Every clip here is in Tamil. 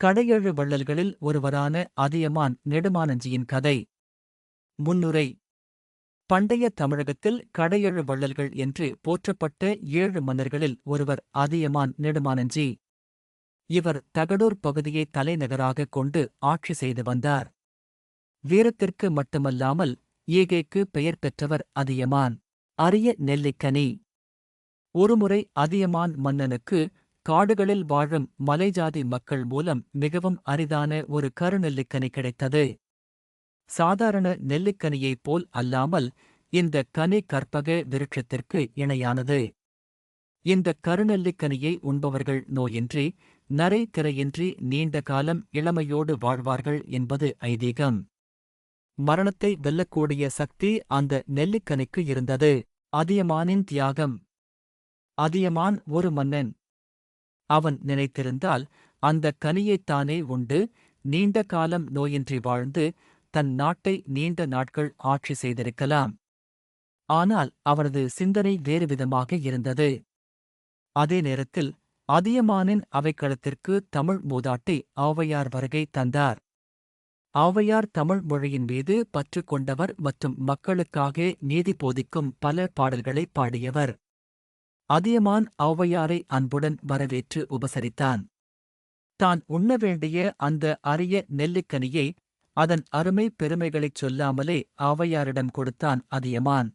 கடையேழு வள்ளல்களில் ஒருவரான அதியமான் நெடுமானஞ்சியின் கதை. முன்னுரை. பண்டைய தமிழகத்தில் கடையேழு வள்ளல்கள் என்று போற்றப்பட்ட ஏழு மன்னர்களில் ஒருவர் அதியமான் நெடுமானஞ்சி. இவர் தகடூர் பகுதியை தலைநகராகக் கொண்டு ஆட்சி செய்து வந்தார். வீரத்திற்கு மட்டுமல்லாமல் ஈகைக்கு பெயர் பெற்றவர் அதியமான் அரிய நெல்லிக்கனி. ஒருமுறை அதியமான் மன்னனுக்கு காடுகளில் வாழும் மலைஜாதி மக்கள் மூலம் மிகவும் அரிதான ஒரு கருநெல்லிக்கனி கிடைத்தது. சாதாரண நெல்லிக்கனியைப் போல் அல்லாமல் இந்த கனி கற்பக விருட்சத்திற்கு இணையானது. இந்த கருநெல்லிக்கனியை உண்பவர்கள் நோயின்றி நரை திரையின்றி நீண்ட காலம் இளமையோடு வாழ்வார்கள் என்பது ஐதீகம். மரணத்தை வெல்லக்கூடிய சக்தி அந்த நெல்லிக்கனிக்கு இருந்தது. அதியமானின் தியாகம். அதியமான் ஒரு மன்னன். அவன் நினைத்திருந்தால் அந்த கனியைத்தானே உண்டு நீண்ட காலம் நோயின்றி வாழ்ந்து தன் நாட்டை நீண்ட நாட்கள் ஆட்சி செய்திருக்கலாம். ஆனால் அவரது சிந்தனை வேறுவிதமாக இருந்தது. அதே நேரத்தில் அதியமானின் அவைக்களத்திற்கு தமிழ் மூதாட்டி ஔவையார் வருகை தந்தார். ஔவையார் தமிழ் மொழியின் மீது பற்று கொண்டவர் மற்றும் மக்களுக்காக நீதி போதிக்கும் பல பாடல்களை பாடியவர். அதியமான் ஔவையாரை அன்புடன் வரவேற்று உபசரித்தான். தான் உண்ண வேண்டிய அந்த அரிய நெல்லிக்கனியை அதன் அருமை பெருமைகளைச் சொல்லாமலே ஔவையாரிடம் கொடுத்தான் அதியமான்.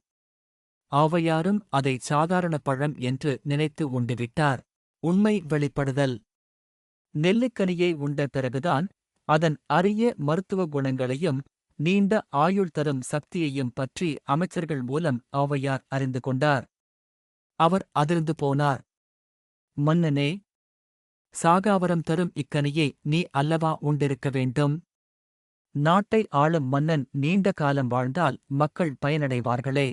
ஔவையாரும் அதை சாதாரண பழம் என்று நினைத்து உண்டுவிட்டார். உண்மை வெளிப்படுதல். நெல்லிக்கனியை உண்ட பிறகுதான் அதன் அரிய மருத்துவ குணங்களையும் நீண்ட ஆயுள் தரும் சக்தியையும் பற்றி அமைச்சர்கள் மூலம் ஔவையார் அறிந்து கொண்டார். அவர் அதிர்ந்து போனார். மன்னனே சாகாவரம் தரும் இக்கனியை நீ அல்லவா உண்டிருக்க வேண்டும்? நாட்டை ஆளும் மன்னன் நீண்ட காலம் வாழ்ந்தால் மக்கள் பயனடைவார்களே.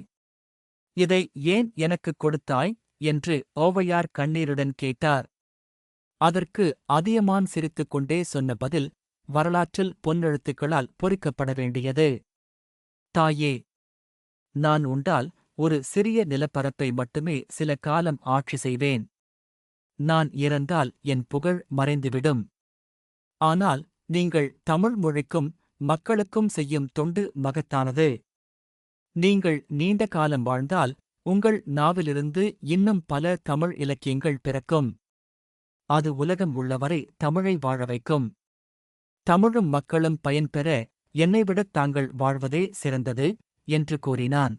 இதை ஏன் எனக்குக் கொடுத்தாய்? என்று ஓவையார் கண்ணீருடன் கேட்டார். அதற்கு அதியமான் சிரித்துக் கொண்டே சொன்ன பதில் வரலாற்றில் பொன்னெழுத்துக்களால் பொறிக்கப்பட வேண்டியது. தாயே நான் உண்டால் ஒரு சிறிய நிலப்பரப்பை மட்டுமே சில காலம் ஆட்சி செய்வேன். நான் இறந்தால் என் புகழ் மறைந்துவிடும். ஆனால் நீங்கள் தமிழ் மொழிக்கும் மக்களுக்கும் செய்யும் தொண்டு மகத்தானது. நீங்கள் நீண்ட காலம் வாழ்ந்தால் உங்கள் நாவிலிருந்து இன்னும் பல தமிழ் இலக்கியங்கள் பிறக்கும். அது உலகம் உள்ளவரை தமிழை வாழ வைக்கும். தமிழும் மக்களும் பயன்பெற என்னைவிடத் தாங்கள் வாழ்வதே சிறந்தது என்று கூறினான்.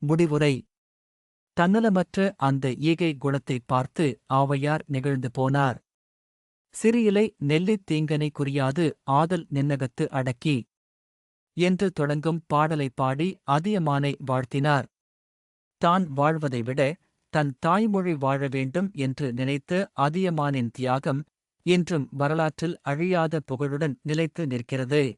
முடிவுரை. தன்னலமற்ற அந்த ஈகை குணத்தைப் பார்த்து ஆவையார் நெகிழ்ந்து போனார். சிறியிலை நெல்லித் தீங்கனை குறியாது ஆதல் நின்னகத்து அடக்கி. என்று தொடங்கும் பாடலைப் பாடி அதியமானை வாழ்த்தினார். தான் வாழ்வதை விட தன் தாய்மொழி வாழ வேண்டும் என்று நினைத்த அதியமானின் தியாகம் இன்றும் வரலாற்றில் அழியாத புகழுடன் நிலைத்து நிற்கிறது.